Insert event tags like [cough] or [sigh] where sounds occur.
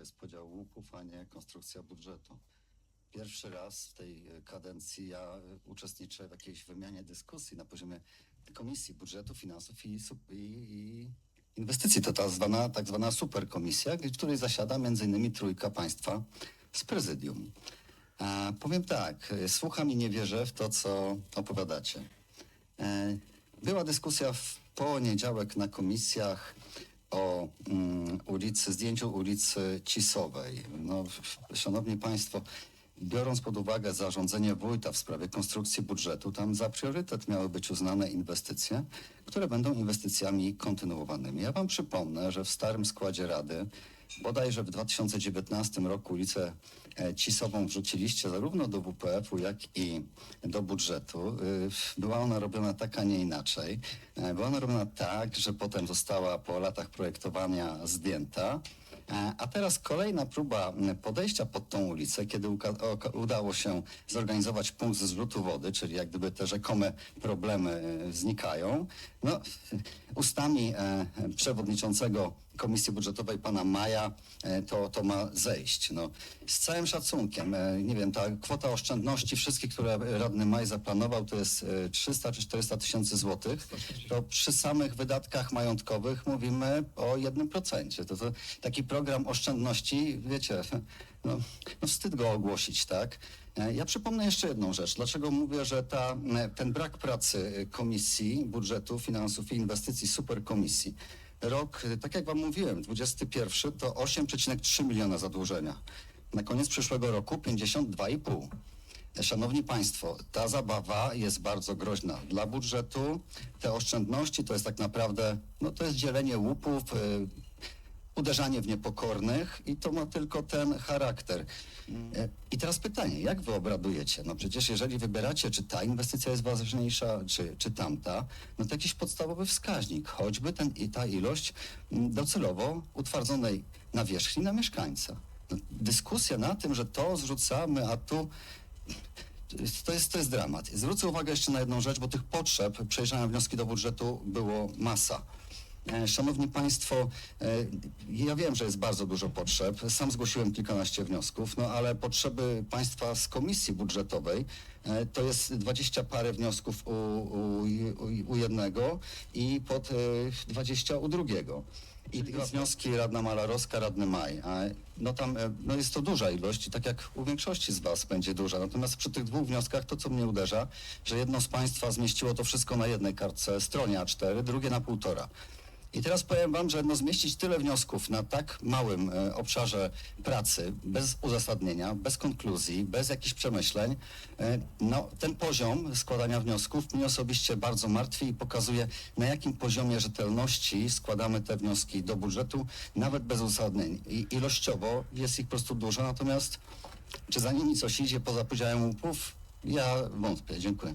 jest podział łupów, a nie konstrukcja budżetu. Pierwszy raz w tej kadencji ja e, uczestniczę w jakiejś wymianie dyskusji na poziomie Komisji Budżetu, Finansów i, i, i Inwestycji. To ta zwana, tak zwana superkomisja, w której zasiada innymi trójka państwa z prezydium. Powiem tak, e, słucham i nie wierzę w to, co opowiadacie. E, Była dyskusja w poniedziałek na komisjach o mm, ulicy, zdjęciu ulicy Cisowej. No, szanowni Państwo, biorąc pod uwagę zarządzenie wójta w sprawie konstrukcji budżetu, tam za priorytet miały być uznane inwestycje, które będą inwestycjami kontynuowanymi. Ja Wam przypomnę, że w starym składzie Rady bodajże w 2019 roku ulicę e, Cisową wrzuciliście zarówno do WPF-u, jak i do budżetu. Y, Była ona robiona tak, a nie inaczej. E, Była ona robiona tak, że potem została po latach projektowania zdjęta. E, A teraz kolejna próba podejścia pod tą ulicę, kiedy udało się zorganizować punkt zrzutu wody, czyli jak gdyby te rzekome problemy znikają. No, ustami przewodniczącego Komisji Budżetowej pana Maja e, to, to ma zejść. No, z całym szacunkiem, e, nie wiem, ta kwota oszczędności wszystkich, które radny Maj zaplanował, to jest e, 300 czy 400 tysięcy złotych. To przy samych wydatkach majątkowych mówimy o jednym procencie. To, to taki program oszczędności, wiecie, [laughs] no, no wstyd go ogłosić, tak? E, Ja przypomnę jeszcze jedną rzecz. Dlaczego mówię, że ta, e, ten brak pracy e, Komisji Budżetu, Finansów i Inwestycji, superkomisji, rok, tak jak wam mówiłem, 21 to 8,3 miliona zadłużenia. Na koniec przyszłego roku 52,5. E, Szanowni Państwo, ta zabawa jest bardzo groźna dla budżetu. Te oszczędności to jest tak naprawdę, no to jest dzielenie łupów, e, uderzanie w niepokornych i to ma tylko ten charakter. E, I teraz pytanie, jak wy obradujecie? No przecież jeżeli wybieracie, czy ta inwestycja jest ważniejsza, czy, czy tamta, no to jakiś podstawowy wskaźnik, choćby ten, i ta ilość mm, docelowo utwardzonej nawierzchni na mieszkańca. No, dyskusja na tym, że to zrzucamy, a tu to jest, to jest dramat. Zwrócę uwagę jeszcze na jedną rzecz, bo tych potrzeb, przejrzałem wnioski do budżetu, było masa. E, Szanowni Państwo, e, ja wiem, że jest bardzo dużo potrzeb. Sam zgłosiłem kilkanaście wniosków, no ale potrzeby państwa z komisji budżetowej e, to jest dwadzieścia parę wniosków u, u, u, jednego i pod dwadzieścia u drugiego. I dwa wnioski radna Malarowska, radny Maj. No tam no jest to duża ilość i tak jak u większości z Was będzie duża. Natomiast przy tych dwóch wnioskach to, co mnie uderza, że jedno z Państwa zmieściło to wszystko na jednej kartce, stronie A4, drugie na półtora. I teraz powiem Wam, że no zmieścić tyle wniosków na tak małym e, obszarze pracy, bez uzasadnienia, bez konkluzji, bez jakichś przemyśleń, e, no, ten poziom składania wniosków mnie osobiście bardzo martwi i pokazuje, na jakim poziomie rzetelności składamy te wnioski do budżetu, nawet bez uzasadnień. I ilościowo jest ich po prostu dużo, natomiast czy za nimi coś idzie poza podziałem łupów? Ja wątpię. Dziękuję.